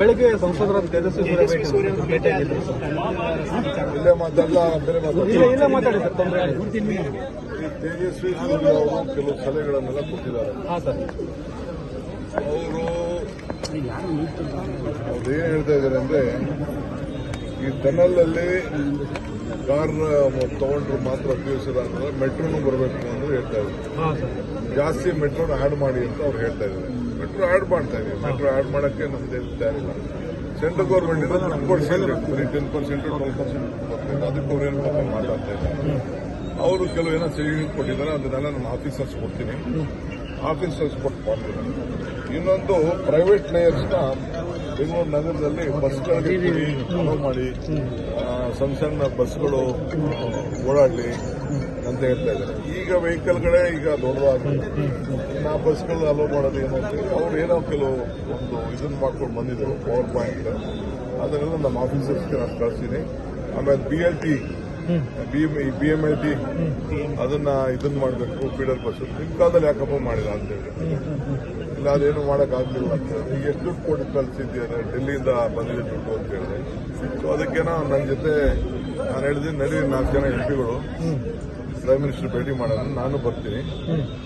ಬೆಳಗ್ಗೆ ಸಂಸದರ ತೇಜಸ್ವಿ ಸೂರ್ಯ ಭೇಟಿ ಆಗಿದ್ರು. ಇಲ್ಲೇ ಮಾತಾಡಲ್ಲ ಬೇರೆ ಮಾತಾಡಲ್ಲ ಇಲ್ಲ ಇಲ್ಲ ಮಾತಾಡಿ ಸರ್ ತೊಂದರೆ ಈ ತೇಜಸ್ವಿ ಸೂರ್ಯ ಅವರು ಕೆಲವು ಸಲಹೆಗಳನ್ನೆಲ್ಲ ಕೊಟ್ಟಿದ್ದಾರೆ. ಹಾಂ ಸರ್. ಅವರು ಅವ್ರು ಏನ್ ಹೇಳ್ತಾ ಇದ್ದಾರೆ ಅಂದ್ರೆ ಈ ಟನಲ್ ಅಲ್ಲಿ ಕಾರ್ ತಗೊಂಡ್ರು ಮಾತ್ರ ಉಪಯೋಗಿಸಿದ ಅಂದ್ರೆ ಮೆಟ್ರೋನು ಬರಬೇಕು ಅಂತ ಹೇಳ್ತಾ ಇದ್ದಾರೆ. ಹಾಂ ಸರ್. ಜಾಸ್ತಿ ಮೆಟ್ರೋನ ಆಡ್ ಮಾಡಿ ಅಂತ ಅವ್ರು ಹೇಳ್ತಾ ಇದ್ದಾರೆ. ಮೆಟ್ರೋ ಆ್ಯಡ್ ಮಾಡ್ತಾ ಇದೀವಿ ಮೆಟ್ರೋ ಆ್ಯಡ್ ಮಾಡೋಕ್ಕೆ ನಮ್ದು ತಯಾರಿಲ್ಲ ಸೆಂಟ್ರಲ್ ಗೌರ್ಮೆಂಟ್ ಇಂದ. ನಮ್ಗೆ ಕೊಡ್ಸಿಲ್ಲ ಬರೀ ಟೆನ್ ಪರ್ಸೆಂಟ್ ಟ್ವೆಲ್ ಪರ್ಸೆಂಟ್ ಅದಕ್ಕೆ ಅವ್ರೇನು ಪಾಪ ಮಾತಾಡ್ತಾ ಇದ್ದಾರೆ. ಅವರು ಕೆಲವು ಏನೋ ಸೇವಿಂಗ್ ಕೊಟ್ಟಿದ್ದಾರೆ. ಅದನ್ನೆಲ್ಲ ನಮ್ಮ ಆಫೀಸರ್ಸ್ ಕೊಡ್ತೀನಿ. ಆಫೀಸರ್ಸ್ ಕೊಟ್ಟು ಮಾಡ್ತೀನಿ ಇನ್ನೊಂದು ಪ್ರೈವೇಟ್ ಲೇಯರ್ಸ್ನ ಬೆಂಗಳೂರು ನಗರದಲ್ಲಿ ಬಸ್ ಅಲೋ ಮಾಡಿ ಸಣ್ಣ ಸಣ್ಣ ಬಸ್ಗಳು ಓಡಾಡಲಿ. ಅಂತ ಹೇಳ್ತಾ ಇದ್ದಾರೆ. ಈಗ ವೆಹಿಕಲ್ಗಳೇ ಈಗ ದೊಡ್ಡದಾಗಿದೆ ಇನ್ನು ಆ ಬಸ್ಗಳು ಅಲೋ ಮಾಡೋದು ಏನು ಅವ್ರು ಏನೋ ಕೆಲವು ಒಂದು ಇದನ್ನ ಮಾಡ್ಕೊಂಡು ಬಂದಿದ್ರು ಪವರ್ ಪಾಯಿಂಟ್ ಅದನ್ನೆಲ್ಲ ನಮ್ಮ ಆಫೀಸರ್ಸ್ಗೆ ನಾನು ಕಳಿಸ್ತೀನಿ. ಆಮೇಲೆ B L T B M L T ಅದನ್ನ ಇದನ್ನ ಮಾಡಬೇಕು ಫೀಡರ್ ಬಸ್ ನಿಮ್ ಕಾಲದಲ್ಲಿ ಯಾಕಪ್ಪ ಮಾಡಿಲ್ಲ ಅಂತ ಹೇಳಿ. ಇಲ್ಲ, ಅದೇನು ಮಾಡಕ್ ಆಗ್ಲಿಲ್ಲ ಅಂತ ಈಗ ಎಷ್ಟು ದುಡ್ಡು ಕೊಟ್ಟು ಕಳಿಸಿದ್ದೀರ ಡೆಲ್ಲಿಯಿಂದ ಬಂದಿದೆ ದುಡ್ಡು ಅಂತ ಹೇಳಿದೆ ಸೊ ಅದಕ್ಕೇನೋ ನನ್ನ ಜೊತೆ ನಾನು ಹೇಳಿದ್ವಿ ನಡಿ ನಾಲ್ಕು ಜನ ಎಂ ಪಿಗಳು ಪ್ರೈಮ್ ಮಿನಿಸ್ಟರ್ ಭೇಟಿ ಮಾಡೋಣ ನಾನು ಬರ್ತೀನಿ.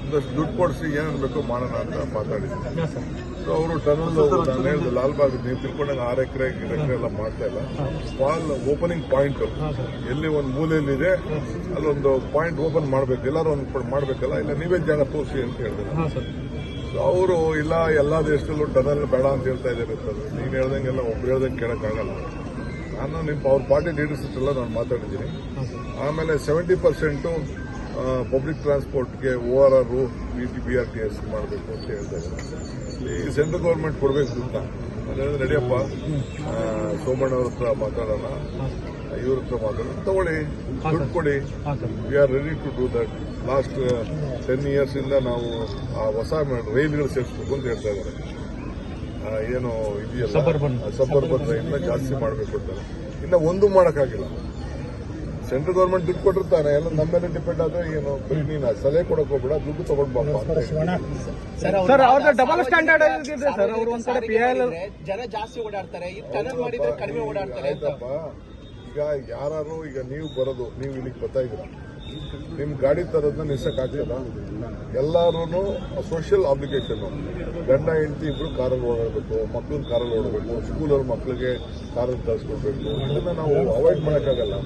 ಒಂದಷ್ಟು ದುಡ್ಡು ಕೊಡಿಸಿ ಏನೇನು ಬೇಕೋ ಮಾಡೋಣ ಅಂತ ಮಾತಾಡಿದ್ದೀನಿ. ಹಾಂ ಸೊ ಅವರು ಟನಲ್ ನಾನು ಹೇಳಿದೆ ಲಾಲ್ಬಾಗ್ ನೀವು ತಿಳ್ಕೊಂಡಾಗ ಆರು ಎಕರೆ ಎಕರೆ ಎಲ್ಲ ಮಾಡ್ತಾ ಇಲ್ಲ. ಫಾಲ್ ಓಪನಿಂಗ್ ಪಾಯಿಂಟ್ ಎಲ್ಲಿ ಒಂದು ಮೂಲೆಯಲ್ಲಿದೆ ಅಲ್ಲೊಂದು ಪಾಯಿಂಟ್ ಓಪನ್ ಮಾಡಬೇಕು. ಎಲ್ಲರೂ ಒಂದು ಮಾಡಬೇಕಲ್ಲ ಇಲ್ಲ ನೀವೇ ಜಾಗ ತೋರಿಸಿ ಅಂತ ಹೇಳಿದ್ರು. ಸೊ ಅವರು ಇಲ್ಲ ಎಲ್ಲ ದೇಶದಲ್ಲೂ ಟನಲ್ ಬೇಡ ಅಂತ ಹೇಳ್ತಾ ಇದ್ದಾರೆ ಸರ್. ನೀನು ಹೇಳ್ದಂಗೆಲ್ಲ ಒಬ್ರು ಹೇಳ್ದಂಗೆ ಕೇಳೋಕ್ಕಾಗಲ್ಲ. ನಾನು ನಿಮ್ಮ, ಅವ್ರ ಪಾರ್ಟಿ ಲೀಡರ್ಸ್ ಎಲ್ಲ ನಾನು ಮಾತಾಡಿದ್ದೀನಿ. ಆಮೇಲೆ seventy percent public ಟ್ರಾನ್ಸ್ಪೋರ್ಟ್ಗೆ O R R B T B R T S ಮಾಡಬೇಕು ಅಂತ ಹೇಳ್ತಾ ಇದ್ದಾರೆ ಈ ಸೆಂಟ್ರಲ್ ಗೌರ್ಮೆಂಟ್ ಕೊಡಬೇಕು ಅಂತ. ಅದೇ ನಡಿಯಪ್ಪ ಸೋಮಣ್ಣ ಅವ್ರ ಹತ್ರ ಮಾತಾಡೋಣ. ಇವ್ರ ಹತ್ರ ಮಾತಾಡೋಣ. ತಗೊಳ್ಳಿ. ದುಡ್ಡು ಕೊಡಿ. We are ready to do that last ten years ಇಂದ ನಾವು ಆ ಹೊಸ ರೈಲ್ಗಳು ಸೇರಿಸ್ಬೇಕು ಅಂತ ಹೇಳ್ತಾ ಇದ್ದಾರೆ. ಏನು ಇದೆಯಲ್ಲ? ಸಬರ್ಬನ್ ರೈಲ್ನ ಜಾಸ್ತಿ ಮಾಡಬೇಕು ಅಂತಾರೆ ಇನ್ನ ಒಂದು ಮಾಡೋಕ್ಕಾಗಿಲ್ಲ. ಸೆಂಟ್ರಲ್ ಗೌರ್ಮೆಂಟ್ ದುಡ್ಡು ಕೊಟ್ಟಿರ್ತಾನೆ ಎಲ್ಲ ನಮ್ಮ ಮೇಲೆ ಡಿಪೆಂಡ್ ಆದ್ರೆ ಏನು ಬರೀ ನೀನು ಸಲಹೆ ಕೊಡಕ್ ಹೋಗ್ಬೇಡ ದುಡ್ಡು ತಗೊಂಡ್ ಅಂತ ಸರ್ ಅವ್ರದ್ದು ಡಬಲ್ ಸ್ಟ್ಯಾಂಡರ್ಡ್ ಇದೆ ಸರ್ ಅವ್ರು ಒಂದ್ ಕಡೆ ಜನ ಜಾಸ್ತಿ ಓಡಾಡ್ತಾರೆ ಈ ಟನಲ್ ಮಾಡಿದ್ರೆ ಕಡಿಮೆ ಓಡಾಡ್ತಾರೆ ಅಂತ. ಈಗ ಯಾರು ಈಗ ನೀವು ಬರೋದು ನೀವು ಇಲ್ಲಿಗೆ ಬರ್ತಾ ಇದ್ದೀರಾ? ನಿಮ್ ಗಾಡಿ ತರೋದನ್ನ ನಿಲ್ಸಕ್ಕಾಗ್ತದ ಎಲ್ಲರೂ ಸೋಷಿಯಲ್ ಅಪ್ಲಿಕೇಶನ್ ಗಂಡ, ಹೆಂಡತಿ ಇಬ್ಬರು ಕಾರಲ್ಲಿ ಓಡಾಡಬೇಕು ಮಕ್ಕಳನ್ನ ಕಾರಲ್ಲಿ ಓಡಬೇಕು ಸ್ಕೂಲಲ್ಲಿ ಮಕ್ಕಳಿಗೆ ಕಾರಲ್ಲಿ ತರಿಸ್ಕೊಡ್ಬೇಕು ಇದನ್ನ ನಾವು ಅವಾಯ್ಡ್ ಮಾಡೋಕ್ಕಾಗಲ್ಲ.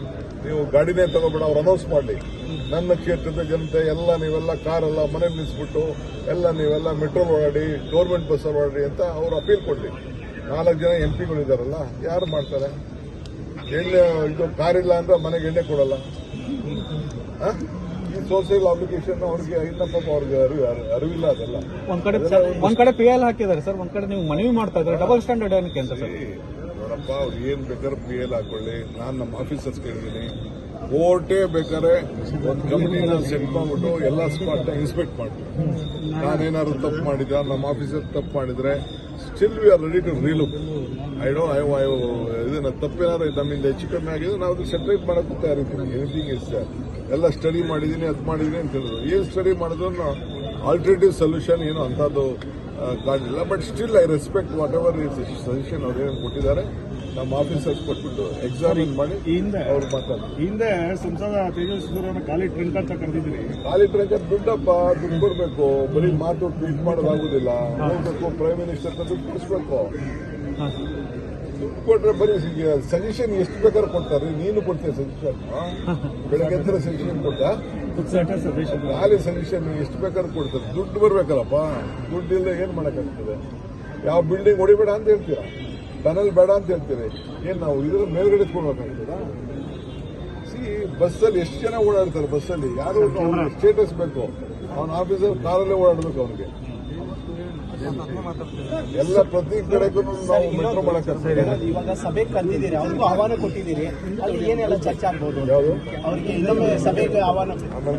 ನೀವು ಗಾಡಿನೇ ತಗೋಬೇಡ, ಅವ್ರು ಅನೌನ್ಸ್ ಮಾಡಲಿ. ನನ್ನ ಕ್ಷೇತ್ರದ ಜನತೆ, ಎಲ್ಲ ನೀವೆಲ್ಲ ಕಾರೆಲ್ಲ ಮನೆ ನಿಲ್ಲಿಸ್ಬಿಟ್ಟು ಎಲ್ಲ ನೀವೆಲ್ಲ ಮೆಟ್ರೋಲ್ ಓಡಾಡಿ ಗೌರ್ಮೆಂಟ್ ಬಸ್ಸಲ್ಲಿ ಓಡಾಡಿ ಅಂತ ಅವ್ರು ಅಪೀಲ್ ಕೊಡಲಿ. ನಾಲ್ಕು ಜನ ಎಂ ಪಿಗಳಿದಾರಲ್ಲ ಯಾರು ಮಾಡ್ತಾರೆ? ಎಣ್ಣೆ ಇದು ಕಾರಿಲ್ಲ ಅಂದ್ರೆ ಮನೆಗೆ ಎಣ್ಣೆ ಕೊಡಲ್ಲ? ಈ ಸೋಷಿಯಲ್ ಅಪ್ಲಿಕೇಶನ್ ಅವ್ರಿಗೆ ಇಲ್ಲ ಪಾಪ ಅವ್ರಿಗೆ ಅರಿವು ಅರಿವಿಲ್ಲ ಅದೆಲ್ಲ. ಒಂದ್ ಕಡೆ ಒಂದ್ ಕಡೆ ಪಿ ಎಲ್ ಹಾಕಿದ್ದಾರೆ ಸರ್ ಒಂದ್ ಕಡೆ ನೀವು ಮನವಿ ಮಾಡ್ತಾ ಇದ್ದಾರೆ? ಡಬಲ್ ಸ್ಟ್ಯಾಂಡರ್ಡ್ ಏನಕ್ಕೆ ಅಂತ ಸರ್? ಅವರಪ್ಪ ನೋಡಪ್ಪ ಅವ್ರು ಏನ್ ಬೇಕಾದ್ರೆ ಪಿ ಎಲ್ ಹಾಕೊಳ್ಳಿ. ನಾನು ನಮ್ಮ ಆಫೀಸರ್ಸ್ ಕೇಳಿದ್ದೀನಿ. ಕೋರ್ಟೇ ಬೇಕಾದ್ರೆ ಒಂದು ಕಂಪ್ನಿನ ಸೆಟ್ ಮಾಡ್ಬಿಟ್ಟು ಎಲ್ಲ ಸ್ಪಾಟ್ ಇನ್ಸ್ಪೆಕ್ಟ್ ಮಾಡ್ತೀವಿ ನಾನೇನಾದ್ರು ತಪ್ಪು ಮಾಡಿದ ನಮ್ಮ ಆಫೀಸರ್ ತಪ್ಪು ಮಾಡಿದ್ರೆ still we are ready to relook I do I I ಇದನ್ನ ತಪ್ಪೇನಾದ್ರು ನಮ್ಮಿಂದ ಹೆಚ್ಚು ಕಮ್ಮಿ ಆಗಿದ್ರೆ ನಾವು ಸೆಟ್ರೇಟ್ ಮಾಡಕ್ಕೆ ತಯಾರಿದ್ದೀನಿ ಎನಿಥಿಂಗ್ ಇಸ್ ಎಲ್ಲ ಸ್ಟಡಿ ಮಾಡಿದ್ದೀನಿ ಅದು ಮಾಡಿದ್ದೀನಿ ಅಂತ ಹೇಳಿದ್ರು. ಏನು ಸ್ಟಡಿ ಮಾಡಿದ್ರು ಆಲ್ಟರ್ನೇಟಿವ್ ಸೊಲ್ಯೂಷನ್ ಏನು ಅಂಥದ್ದು ಕಾಣಲಿಲ್ಲ. But still I respect whatever suggestion ಅವ್ರು ಏನು ಕೊಟ್ಟಿದ್ದಾರೆ. ನಮ್ಮ ಆಫೀಸರ್ಸ್ ಕೊಟ್ಬಿಟ್ಟು ಎಕ್ಸಾಮಿನ್ ಮಾಡಿ ಹಿಂದೆ ಅವ್ರು ಮಾತಾಡ್ತಾರೆ. ಹಿಂದೆ ಸಂಸದ ತೇಜಸ್ವಿ ಕಾಲಿ ಖಾಲಿ ಟ್ರೆಂಡ್ ಅಂತ ಕರೆದಿದ್ರಿ ಖಾಲಿ ಟ್ರಂಕರ್ ದುಡ್ಡಪ್ಪ ದುಡ್ಡು ಬರಬೇಕು ಬರೀ ಮಾತು ಟ್ವೀಟ್ ಮಾಡೋದಾಗುದಿಲ್ಲ. ಹೋಗ್ಬೇಕು ಪ್ರೈಮ್ ಮಿನಿಸ್ಟರ್ ದುಡ್ಡು ಕೊಡಿಸ್ಬೇಕು. ದುಡ್ಡು ಕೊಟ್ಟರೆ ಬರೀ ಸಜೆಷನ್ ಎಷ್ಟು ಬೇಕಾದ್ರೆ ಕೊಡ್ತಾರೆ. ನೀನು ಕೊಡ್ತೀಯ ಸಜೆಷನ್ ಬೆಳಗ್ಗೆ ಎತ್ತರ ಸಜೆಷನ್ ಕೊಟ್ಟ? ಖಾಲಿ ಸಜೆಷನ್ ಎಷ್ಟು ಬೇಕಾದ್ರೆ ಕೊಡ್ತಾರೆ. ದುಡ್ಡು ಬರ್ಬೇಕಲ್ಲಪ್ಪ. ದುಡ್ಡು ಇಲ್ಲ ಏನು ಮಾಡೋಕ್ಕಾಗ್ತದೆ? ಯಾವ ಬಿಲ್ಡಿಂಗ್ ಹೊಡಿಬೇಡ ಅಂತ ಹೇಳ್ತೀರಾ? ಟನಲ್ ಬೇಡ ಅಂತ ಹೇಳ್ತೀರಿ. ಏನು ನಾವು ಇದ್ರ ಮೇಲ್ಗಡೆ ಕೊಡ್ಬೇಕಾಗ್ತದ ಸಿ ಬಸ್ಸಲ್ಲಿ ಎಷ್ಟು ಜನ ಓಡಾಡ್ತಾರೆ ಬಸ್ಸಲ್ಲಿ? ಯಾರು ಸ್ಟೇಟಸ್ ಬೇಕು. ಅವನ ಆಫೀಸರ್ ಕಾರಲ್ಲೇ ಓಡಾಡಬೇಕು ಅವನಿಗೆ. ಎಲ್ಲ ಪ್ರತಿ ಕಡೆಗೂ ನಾವು ಮೆಟ್ರೋ ಮಾಡಕ್ಕೆ ಇವಾಗ ಸಭೆ ಕರೆದಿದ್ದೀರಿ ಅವ್ರಿಗೂ ಆಹ್ವಾನ ಕೊಟ್ಟಿದ್ದೀರಿ. ಅಲ್ಲಿ ಏನೆಲ್ಲ ಚರ್ಚೆ ಆಗ್ಬೋದು? ಅವ್ರಿಗೆ ಇನ್ನೊಮ್ಮೆ ಸಭೆಗೆ ಆಹ್ವಾನ